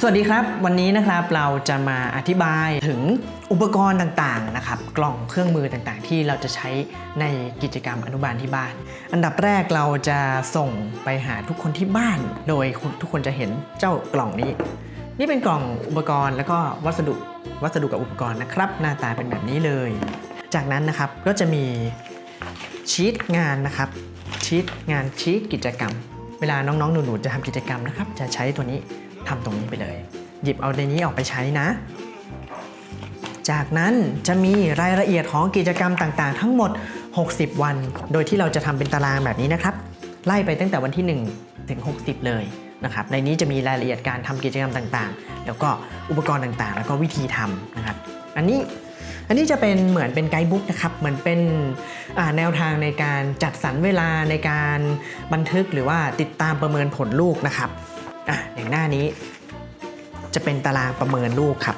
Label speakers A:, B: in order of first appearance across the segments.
A: สวัสดีครับ วันนี้นะครับเราจะมาอธิบายถึงอุปกรณ์ต่างๆนะครับ กล่องเครื่องมือต่างๆ ที่เราจะใช้ในกิจกรรมอนุบาลที่บ้าน อันดับแรกเราจะส่งไปหาทุกคนที่บ้าน โดยทุกคนจะเห็นเจ้ากล่องนี้ นี่เป็นกล่องอุปกรณ์แล้วก็วัสดุวัสดุกับอุปกรณ์นะครับ หน้าตาเป็นแบบนี้เลย จากนั้นนะครับก็จะมีชีตงานนะครับชีตงานชีตกิจกรรม เวลาน้องๆ หนูๆ จะทำกิจกรรมนะครับ จะใช้ตัวนี้ทำตรงนี้ไปเลย หยิบเอาในนี้ออกไปใช้นะ จากนั้นจะมีรายละเอียดของกิจกรรมต่างๆ ทั้งหมด 60 วัน โดยที่เราจะทำเป็นตารางแบบนี้นะครับ ไล่ไปตั้งแต่วันที่ 1 ถึง 60 เลยนะครับ ในนี้จะมีรายละเอียดการทำกิจกรรมต่างๆ แล้วก็อุปกรณ์ต่างๆ แล้วก็วิธีทำนะครับ อันนี้ อันนี้จะเป็นเหมือนเป็นไกด์บุ๊กนะครับเหมือนเป็นแนวทางในการจัดสรรเวลาในการบันทึกหรือว่าติดตามประเมินผลลูกนะครับอะอย่างหน้านี้จะเป็นตารางประเมินลูกครับ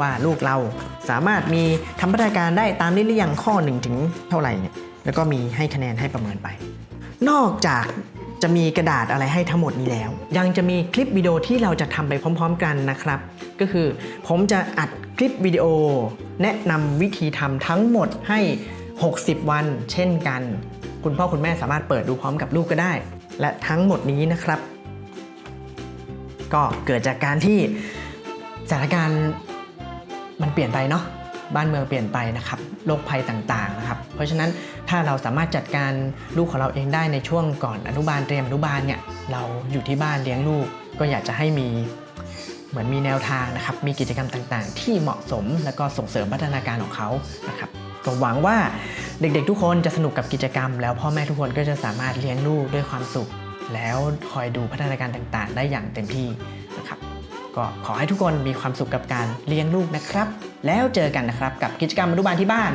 A: ว่าลูกเราสามารถมีทำพัฒนาการได้ตามนี้หรือยังข้อ1ถึงเท่าไหร่เนี่ยแล้วก็มีให้คะแนนให้ประเมินไป นอกจาก จะมีกระดาษอะไรให้ทั้งหมดนี้แล้ว ยังจะมีคลิปวิดีโอที่เราจะทำไปพร้อม ๆ กันนะครับ ก็คือผมจะอัดคลิปวิดีโอ แนะนำวิธีทำทั้งหมดให้ 60 วัน เช่นกัน คุณพ่อคุณแม่สามารถเปิดดูพร้อมกับลูกก็ได้ และทั้งหมดนี้นะครับ ก็เกิดจากการที่สถานการณ์มันเปลี่ยนไปเนาะ บ้านเมืองเปลี่ยนไปนะครับโรคภัยต่างๆนะครับเพราะฉะนั้นถ้าเราสามารถจัดการลูกของเราเองได้ในช่วงก่อนอนุบาลเตรียมอนุบาลเนี่ยเราอยู่ที่บ้านเลี้ยงลูก ก็อยากจะให้มีเหมือนมีแนวทางนะครับมีกิจกรรมต่างๆ ที่เหมาะสมแล้วก็ส่งเสริมพัฒนาการของเขานะครับก็หวังว่าเด็กๆ ทุกคนจะสนุกกับกิจกรรม แล้วพ่อแม่ทุกคนก็จะสามารถเลี้ยงลูกด้วยความสุข แล้วคอยดูพัฒนาการต่างๆ ได้อย่างเต็มที่นะครับก็ขอให้ทุกคนมีความสุขกับการเลี้ยงลูกนะครับแล้วเจอกันนะครับกับกิจกรรมอนุบาลที่บ้าน